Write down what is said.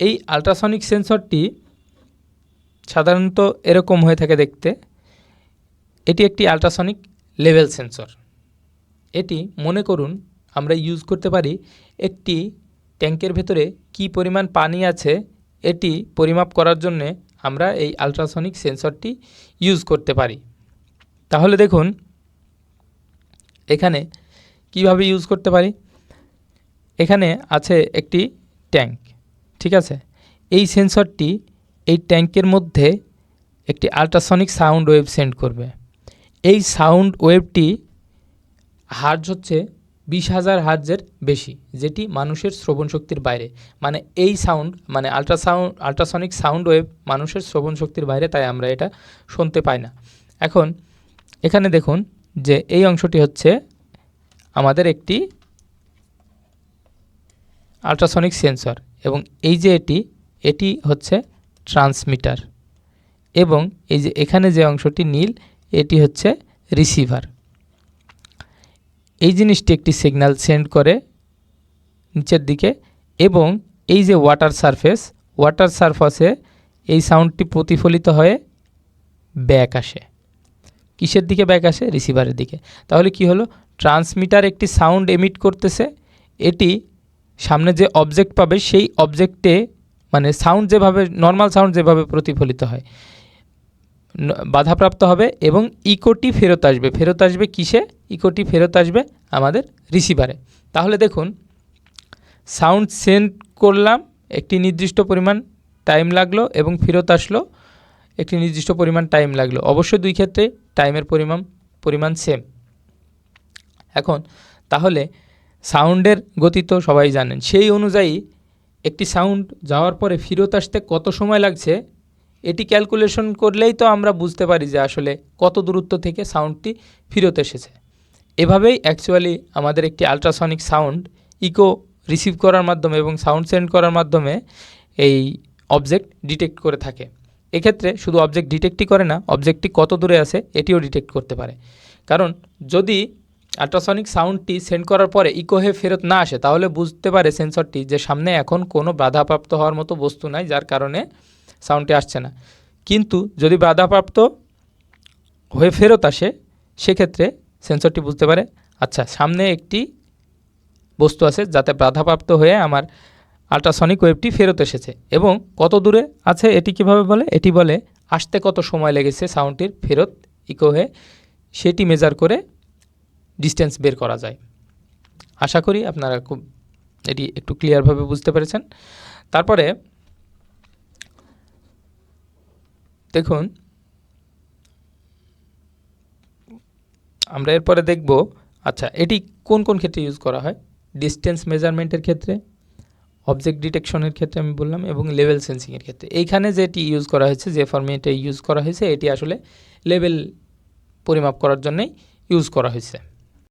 এই আল্ট্রাসনিক সেন্সরটি সাধারণত এরকম হয়ে থাকে দেখতে। এটি একটি আল্ট্রাসনিক লেভেল সেন্সর এটি, মনে করুন, আমরা ইউজ করতে পারি একটি ট্যাঙ্কের ভেতরে কি পরিমাণ পানি আছে, এটি পরিমাপ করার জন্যে আমরা এই আল্ট্রাসনিক সেন্সরটি ইউজ করতে পারি। তাহলে দেখুন, এখানে কীভাবে ইউজ করতে পারি? এখানে আছে একটি ট্যাঙ্ক। ঠিক আছে? এই সেন্সরটি এই ট্যাঙ্কের মধ্যে একটি আল্ট্রাসনিক সাউন্ড ওয়েভ সেন্ড করবে। এই সাউন্ড ওয়েভটি হার্জ হচ্ছে বিশ হাজার হার্জের বেশি, যেটি মানুষের শ্রবণ শক্তির বাইরে। মানে এই সাউন্ড মানে আল্ট্রাসাউন্ড আল্ট্রাসনিক সাউন্ড ওয়েভ মানুষের শ্রবণ শক্তির বাইরে, তাই আমরা এটা শুনতে পাই না। এখন, এখানে দেখুন যে এই অংশটি হচ্ছে আমাদের একটি আল্ট্রাসনিক সেন্সর এবং এই যে এটি এটি হচ্ছে ট্রান্সমিটার এবং এই যে এখানে যে অংশটি নীল, এটি হচ্ছে রিসিভার এই জিনিসটি একটি সিগন্যাল সেন্ড করে নিচের দিকে এবং এই যে ওয়াটার সারফেস ওয়াটার সারফেসে এই সাউন্ডটি প্রতিফলিত হয়ে ব্যাক আসে। কিসের দিকে ব্যাক আসে? রিসিভারের দিকে। তাহলে কি হলো? ট্রান্সমিটার একটি সাউন্ড এমিট করতেছে। এটি সামনে যে অবজেক্ট পাবে, সেই অবজেক্টে মানে সাউন্ড যেভাবে নর্মাল সাউন্ড যেভাবে প্রতিফলিত হয় বাধাপ্রাপ্ত হবে এবং ইকোটি ফেরত আসবে। ফেরত আসবে কিসে? ইকোটি ফেরত আসবে আমাদের রিসিভারে তাহলে দেখুন সাউন্ড সেন্ড করলাম, একটি নির্দিষ্ট পরিমাণ টাইম লাগল এবং ফেরত আসলো, একটি নির্দিষ্ট পরিমাণ টাইম লাগল। অবশ্যই দুই ক্ষেত্রে টাইমের পরিমাণ পরিমাণ সেম এখন, তাহলে সাউন্ডের গতি তো সবাই জানেন। সেই অনুযায়ী একটি সাউন্ড যাওয়ার পরে ফেরত আসতে কত সময় লাগছে, এটি ক্যালকুলেশন করলেই তো আমরা বুঝতে পারি যে আসলে কত দূরত্ব থেকে সাউন্ডটি ফেরত এসেছে। এভাবেই অ্যাকচুয়ালি আমাদের একটি আল্ট্রাসনিক সাউন্ড ইকো রিসিভ করার মাধ্যমে এবং সাউন্ড সেন্ড করার মাধ্যমে এই অবজেক্ট ডিটেক্ট করে থাকে। এক্ষেত্রে শুধু অবজেক্ট ডিটেক্টই করে না অবজেক্টটি কত দূরে আছে এটিও ডিটেক্ট করতে পারে। কারণ যদি আল্ট্রাসনিক সাউন্ডটি সেন্ড করার পরে ইকো হয়ে ফেরত না আসে, তাহলে বুঝতে পারে সেন্সরটি যে সামনে এখন কোনো বাধাপ্রাপ্ত হওয়ার মতো বস্তু নাই, যার কারণে সাউন্ডটি আসছে না। কিন্তু যদি বাধাপ্রাপ্ত হয়ে ফেরত আসে, সেক্ষেত্রে সেন্সরটি বুঝতে পারে আচ্ছা সামনে একটি বস্তু আছে যাতে বাধাপ্রাপ্ত হয়ে আমার আল্ট্রাসনিক ওয়েবটি ফেরত এসেছে। এবং কত দূরে আছে এটি কীভাবে বলে? এটি বলে, আসতে কত সময় লেগেছে সাউন্ডটির ফেরত ইকো হয়ে সেটি মেজার করে ডিস্টেন্স বের করা যায়। আশা করি আপনারা খুব এটি একটু ক্লিয়ারভাবে বুঝতে পেরেছেন। তারপরে দেখুন, আমরা এরপরে দেখব আচ্ছা এটি কোন কোন ক্ষেত্রে ইউজ করা হয়? ডিস্টেন্স মেজারমেন্টের ক্ষেত্রে অবজেক্ট ডিটেকশনের ক্ষেত্রে আমি বললাম, এবং লেভেল সেন্সিংয়ের ক্ষেত্রে। এইখানে যেটি ইউজ করা হয়েছে, যে ফরম্যাটে ইউজ করা হয়েছে, এটি আসলে লেভেল পরিমাপ করার জন্যই ইউজ করা হয়েছে।